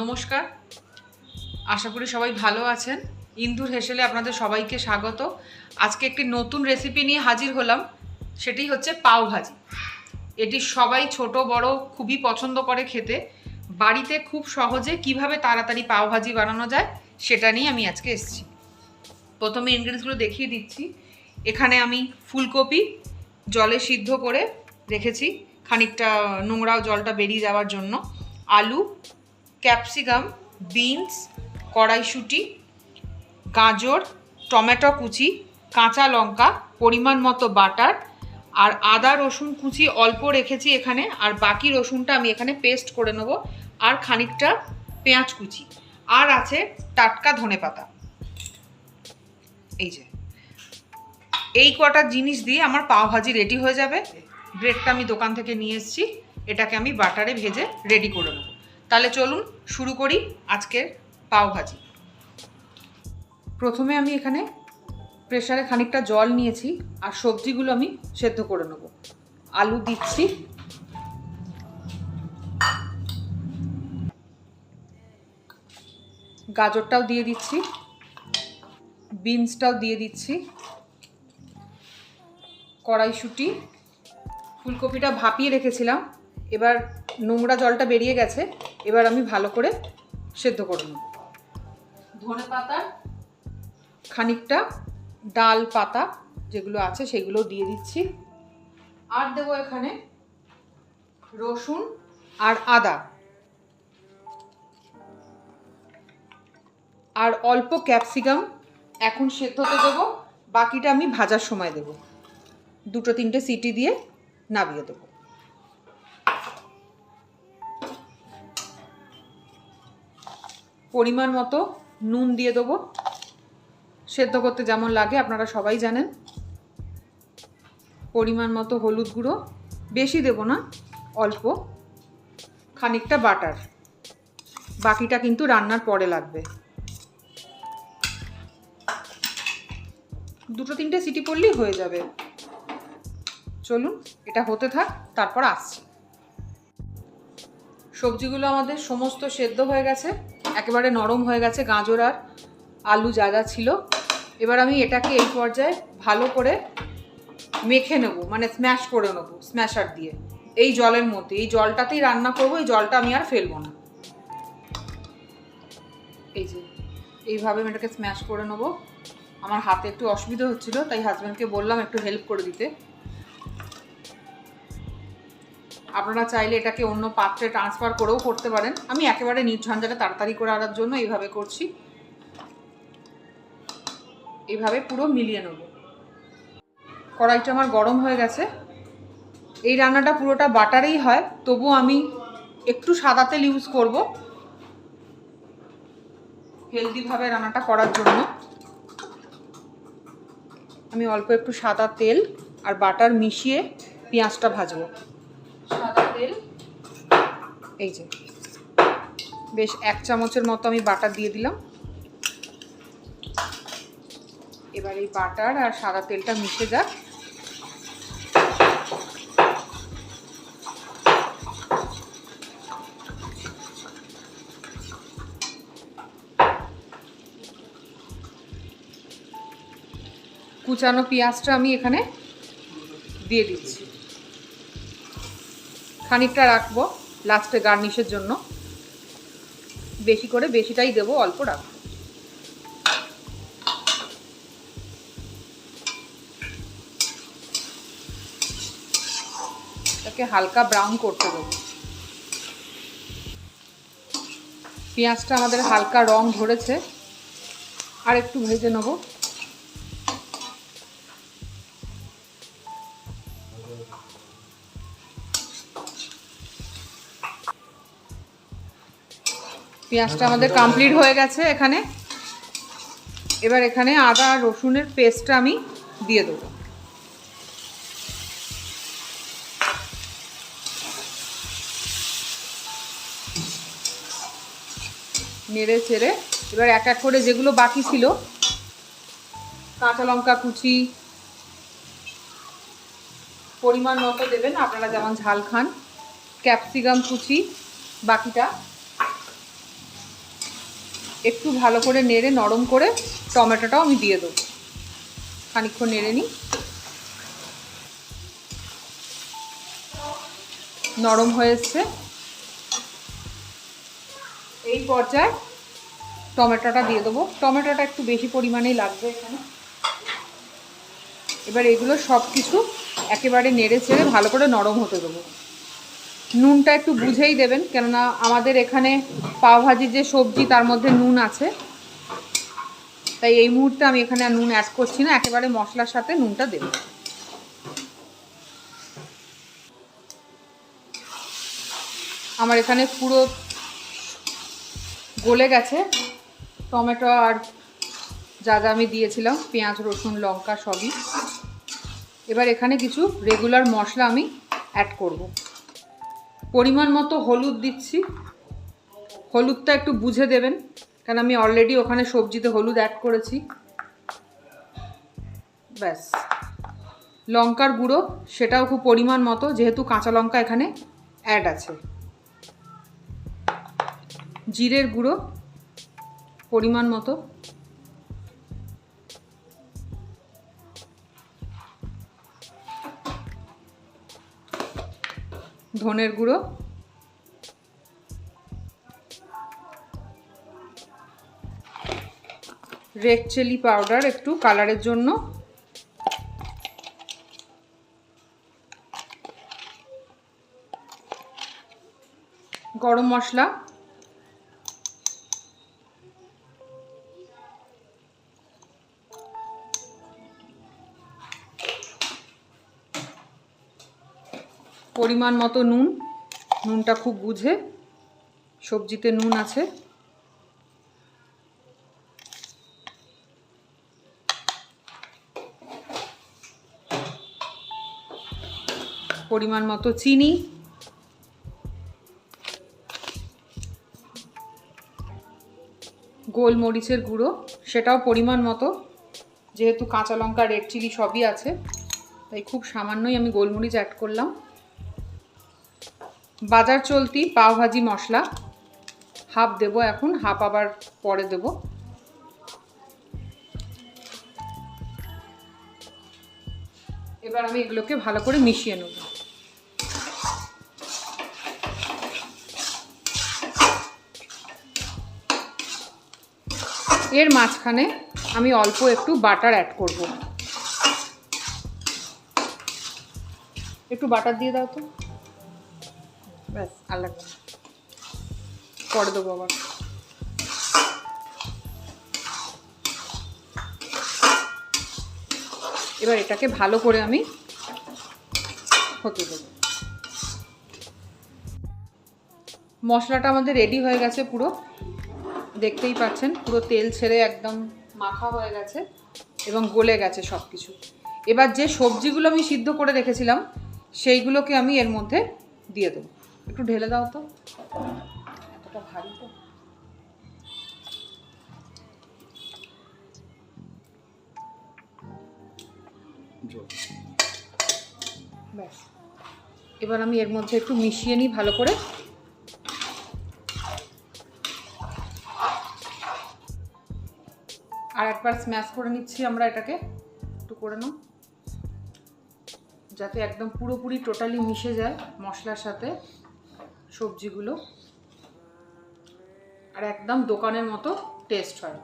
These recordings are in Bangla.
নমস্কার। আশা করি সবাই ভালো আছেন। ইন্দুর হেসেলে আপনাদের সবাইকে স্বাগত। আজকে একটি নতুন রেসিপি নিয়ে হাজির হলাম, সেটি হচ্ছে পাও ভাজি। এটি সবাই ছোট, বড়, খুবই পছন্দ করে খেতে। বাড়িতে খুব সহজে কীভাবে তাড়াতাড়ি পাও ভাজি বানানো যায়, সেটা নিয়ে আমি আজকে এসেছি। প্রথমে ইনগ্রিডিয়েন্টসগুলো দেখিয়ে দিচ্ছি। এখানে আমি ফুলকপি, জলে সিদ্ধ করে রেখেছি, খানিকটা নোংরা জলটা বেরিয়ে যাওয়ার জন্য। আলু ক্যাপসিকাম, বিনস, কড়াইশুঁটি, গাজর, টমেটো কুচি, কাঁচা লঙ্কা, পরিমাণ মতো বাটার আর আদা, রসুন কুচি অল্প রেখেছি এখানে আর বাকি রসুনটা আমি এখানে পেস্ট করে নেব আর খানিকটা পেঁয়াজ কুচি আর আছে টাটকা ধনেপাতা এই যে। এই কটা জিনিস দিয়ে আমার পাও ভাজি রেডি হয়ে যাবে। ব্রেডটা আমি দোকান থেকে নিয়ে এসেছি। এটাকে আমি বাটারে ভেজে রেডি করে নেব। তাহলে চলুন শুরু করি আজকের পাও ভাজি। প্রথমে আমি এখানে প্রেশারে খানিকটা জল নিয়েছি আর সবজিগুলো আমি সেদ্ধ করে নেব। আলু দিচ্ছি। গাজরটাও দিয়ে দিচ্ছি। বিনসটাও দিয়ে দিচ্ছি। কড়াইশুঁটি। ফুলকপিটা ভাপিয়ে রেখেছিলাম। এবার নোংরা জলটা বেরিয়ে গেছে এবার আমি ভালো করে সেদ্ধ করে নেব। ধনে পাতা? খানিকটা ডাল পাতা যেগুলো আছে সেগুলো দিয়ে দিচ্ছি। আর দেবো এখানে রসুন আর আদা। আর অল্প ক্যাপসিকাম এখন সেদ্ধ হতে দেবো বাকিটা আমি ভাজার সময় দেবো। দুটো তিনটে সিটি দিয়ে নামিয়ে দেবো। পরিমাণ মতো নুন দিয়ে দেবো। সেদ্ধ করতে যেমন লাগে, আপনারা সবাই জানেন। পরিমাণ মতো হলুদ গুঁড়ো, বেশি দেব না, অল্প। খানিকটা বাটার। বাকিটা কিন্তু রান্নার পরে লাগবে। দুটো তিনটে সিটি পড়লেই হয়ে যাবে। চলুন, এটা হতে থাক, তারপর আসছি। সবজিগুলো আমাদের সমস্ত সেদ্ধ হয়ে গেছে, একেবারে নরম হয়ে গেছে, গাজর আর আলু যা যা ছিল। এবার আমি এটাকে এই পর্যায়ে ভালো করে মেখে নেব মানে স্ম্যাশ করে নেব স্ম্যাশার দিয়ে। এই জলের মধ্যে, এই জলটাতেই রান্না করব, এই জলটা আমি আর ফেলব না। এই যে, এইভাবে আমি এটাকে স্ম্যাশ করে নেব। আমার হাতে একটু অসুবিধা হচ্ছিল, তাই হাজব্যান্ডকে বললাম একটু হেল্প করে দিতে। আপনারা চাইলে এটাকে অন্য পাত্রে ট্রান্সফার করেও করতে পারেন। আমি একেবারে নির্ঝঞ্ঝাটা তাড়াতাড়ি করে আনার জন্য এইভাবে করছি। এইভাবে পুরো মিলিয়ে নেব। কড়াইটা আমার গরম হয়ে গেছে। এই রান্নাটা পুরোটা বাটারেই হয়, তবু আমি একটু সাদা তেল ইউজ করব। হেলদিভাবে রান্নাটা করার জন্য। আমি অল্প একটু সাদা তেল আর বাটার মিশিয়ে পেঁয়াজটা ভাজবো। এই যে, বেশ এক চামচের মতো আমি বাটার দিয়ে দিলাম। এবার এই বাটার আর সাদা তেলটা মিশে যাক। কুচানো পেঁয়াজটা আমি এখানে দিয়ে দিচ্ছি। খানিকটা রাখব। লাস্টে গার্নিশের জন্য। বেশি করে, বেশিটাই দেবো, অল্প রাখব। হালকা ব্রাউন করতে দেবো। পেঁয়াজটা আমাদের হালকা রং ধরেছে। আর একটু ভেজে নেব। পেঁয়াজটা আমাদের কমপ্লিট হয়ে গেছে এখানে। এবার এখানে আদা রসুনের পেস্টটা আমি দিয়ে দেবো। নেড়ে ছেড়ে এবার এক এক করে যেগুলো বাকি ছিল, কাঁচা লঙ্কা কুচি, পরিমাণ মতো দেবেন, আপনারা যেমন ঝাল খান ক্যাপসিকাম কুচি, বাকিটা একটু ভালো করে নেড়ে, নরম করে টমেটোটাও আমি দিয়ে দেবো। খানিকক্ষণ নেড়ে নিই। নরম হয়ে এসছে এই পর্যায়ে টমেটোটা দিয়ে দেবো। টমেটোটা একটু বেশি পরিমাণেই লাগবে এখানে। এবার এগুলো সব কিছু একেবারে নেড়ে চেড়ে ভালো করে নরম হতে দেবো। নুনটা একটু বুঝেই দেবেন, কেননা আমাদের এখানে পাওভাজির যে সবজি, তার মধ্যে নুন আছে। তাই এই মুহূর্তে আমি এখানে আর নুন অ্যাড করছি না, একেবারে মশলার সাথে নুনটা দেব। আমার এখানে পুরো গলে গেছে। টমেটো আর যা যা আমি দিয়েছিলাম, পেঁয়াজ, রসুন, লঙ্কা সবই। এবার এখানে কিছু রেগুলার মশলা আমি অ্যাড করব। পরিমাণ মতো হলুদ দিচ্ছি। হলুদটা একটু বুঝে দেবেন, কারণ আমি অলরেডি ওখানে সবজিতে হলুদ অ্যাড করেছি। ব্যাস। লঙ্কার গুঁড়ো, সেটাও খুব পরিমাণ মতো, যেহেতু কাঁচা লঙ্কা এখানে অ্যাড আছে। জিরের গুঁড়ো, পরিমাণ মতো। ধনের গুঁড়ো। রেড চিলি পাউডার একটু কালারের জন্য। গরম মশলা। পরিমাণ মতো নুন। নুনটা খুব বুঝে সবজিতে নুন আছে। পরিমাণ মতো চিনি। গোলমরিচের গুঁড়ো, সেটাও পরিমাণ মতো। যেহেতু কাঁচা লঙ্কা রেড চিলি সবই আছে, তাই খুব সামান্যই আমি গোলমরিচ অ্যাড করলাম। বাজার চলতি পাওভাজি মশলা। হাফ দেব এখন, হাফ আবার পরে দেব। এবার আমি এগুলোকে ভালো করে মিশিয়ে নেব। এর মাঝখানে আমি অল্প একটু বাটার অ্যাড করব। একটু বাটার দিয়ে দাও তো। ব্যাস, আর লাগবে না। পরে দেবো আবার। এবার এটাকে ভালো করে আমি হতে দেবো। মশলাটা আমাদের রেডি হয়ে গেছে পুরো। দেখতেই পাচ্ছেন, পুরো তেল ছেড়ে একদম মাখা হয়ে গেছে এবং গলে গেছে সব কিছু এবার যে সবজিগুলো আমি সিদ্ধ করে রেখেছিলাম, সেইগুলোকে আমি এর মধ্যে দিয়ে দেবো। একটু ঢেলে দাও তো। এতটা ভারী তো। ব্যাস। এবার আমি এর মধ্যে একটু মিশিয়ে নিই ভালো করে। আর একবার স্ম্যাশ করে নিচ্ছি আমরা এটাকে। একটু করে নাও। যাতে একদম পুরোপুরি টোটালি মিশে যায় মশলার সাথে। সবজিগুলো। আর একদম দোকানের মতো টেস্ট হয়।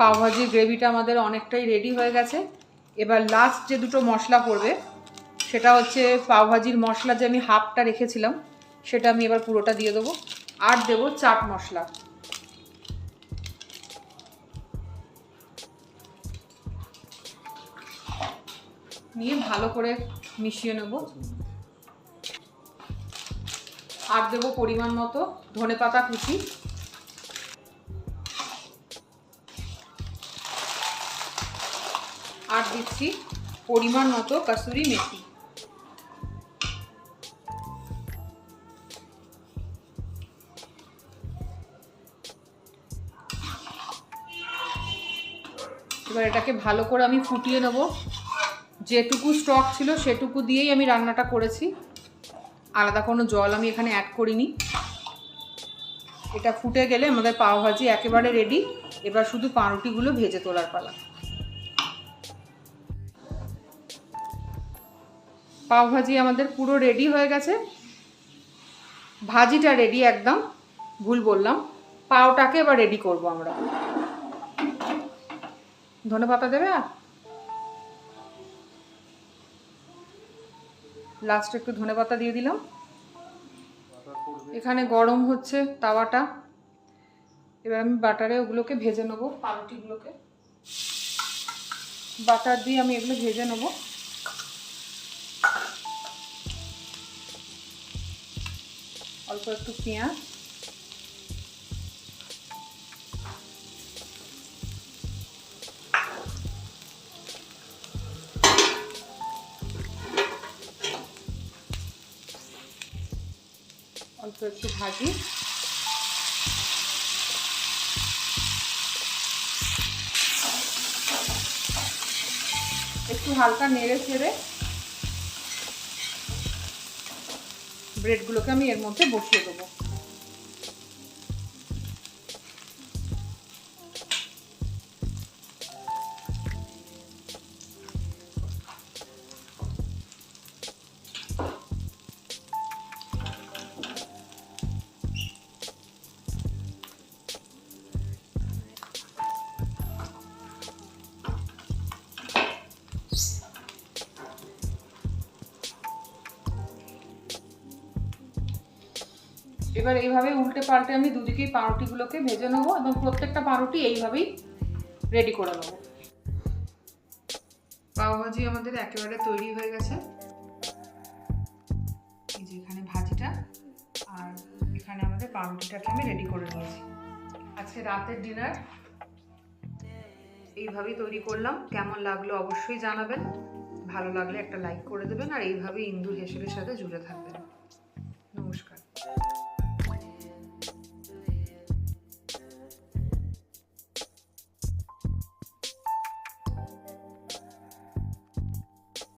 পাওভাজির গ্রেভিটা আমাদের অনেকটাই রেডি হয়ে গেছে। এবার লাস্ট যে দুটো মশলা পড়বে, সেটা হচ্ছে পাওভাজির মশলা যে আমি হাফটা রেখেছিলাম, সেটা আমি এবার পুরোটা দিয়ে দেবো। আর দেবো চাট মশলা। নিয়ে ভালো করে মিশিয়ে নেব। আর দেবো পরিমাণ মতো ধনে পাতা কুচি। আর দিচ্ছি পরিমাণ মতো কাসুরি মেথি। এবার এটাকে ভালো করে আমি ফুটিয়ে নেব। যেটুকু স্টক ছিল সেটুকু দিয়েই আমি রান্নাটা করেছি। আলাদা কোনো জল আমি এখানে অ্যাড করিনি। এটা ফুটে গেলে আমাদের পাওভাজি একেবারে রেডি এবার শুধু পাউরুটিগুলো ভেজে তোলার পালা। পাওভাজি আমাদের পুরো রেডি হয়ে গেছে। ভাজিটা রেডি একদম, ভুল বললাম। পাওটাকে এবার রেডি করব আমরা। ধনে পাতা দেবে আর? লাস্টে একটু ধনে পাতা দিয়ে দিলাম। এখানে গরম হচ্ছে তাওয়াটা। এবার আমি বাটারে ওগুলোকে ভেজে নেব, পাউরুটিগুলোকে। বাটার দিয়ে আমি এগুলো ভেজে নেব। অল্প একটু পেঁয়াজ। একটু ভাজি। একটু হালকা নেড়ে ছেড়ে ব্রেডগুলোকে আমি এর মধ্যে বসিয়ে দেবো। এবার এইভাবে উল্টে পাল্টে আমি দুদিকেই পাউরুটিগুলোকে ভেজে নেব এবং প্রত্যেকটা পাউরুটি এইভাবেই রেডি করে নেব। পাওভাজি আমাদের একেবারে তৈরি হয়ে গেছে। এই যে এখানে ভাজিটা, আর এখানে আমাদের পাউরুটিটাকে আমি রেডি করে নিয়েছি। আজকে রাতের ডিনার এইভাবেই তৈরি করলাম। কেমন লাগল অবশ্যই জানাবেন। ভালো লাগলে একটা লাইক করে দেবেন, আর এইভাবেই ইন্দুর হেসেলের সাথে জুড়ে থাকবেন।